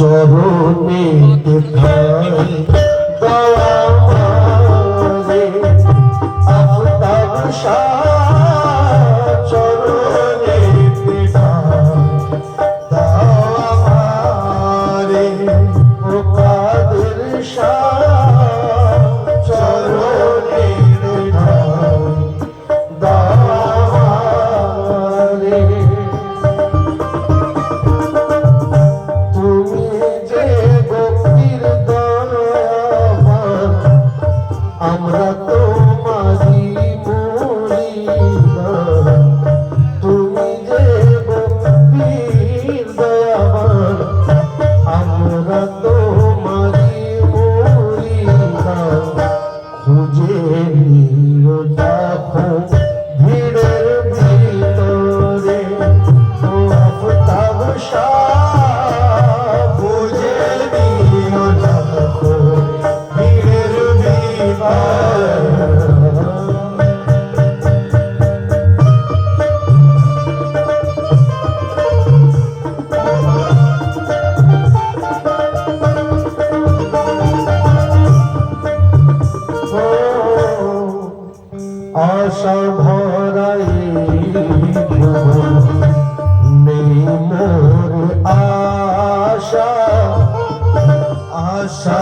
চরণে দয়া আপনার Oh. আশা ভরাই নেই মোর আশা। আশা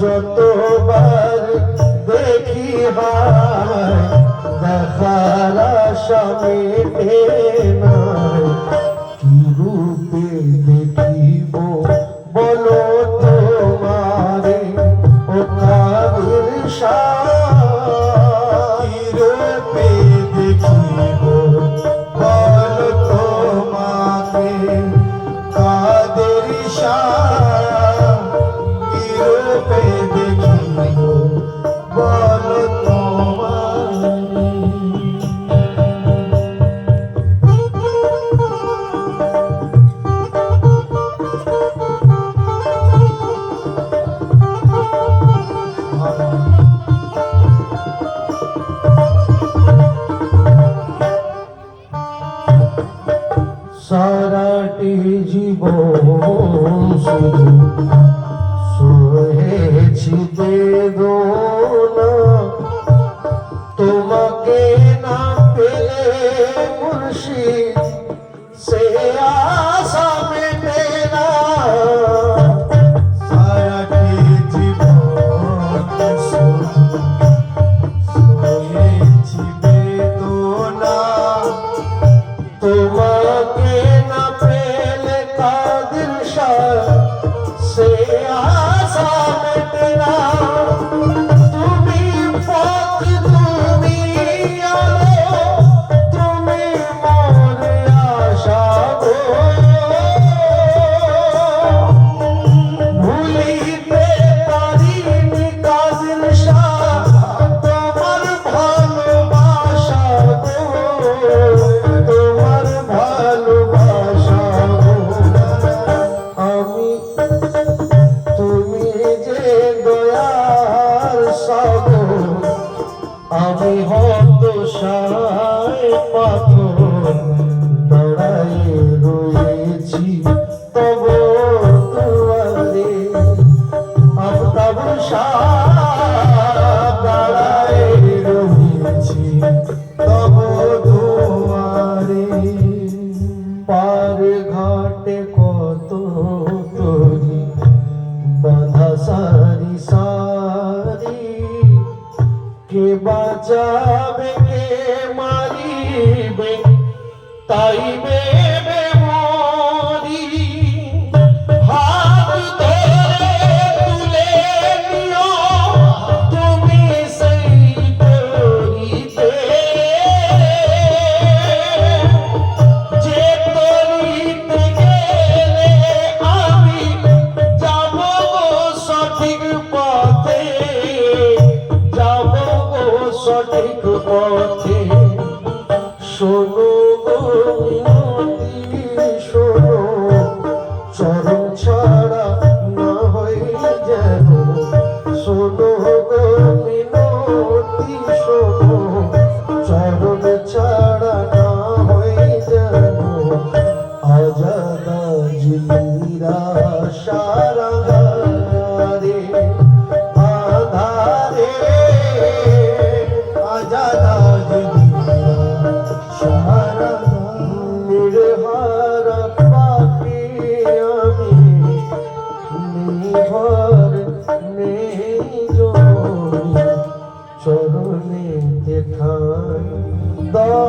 যতবার দেখি হায় দেখার আশা মেটে কি রূপে দেখিব? সারাটি জীবন শুধু সহেছি বেদনা। তোমাকে না পেলে মুর্শিদ Allah.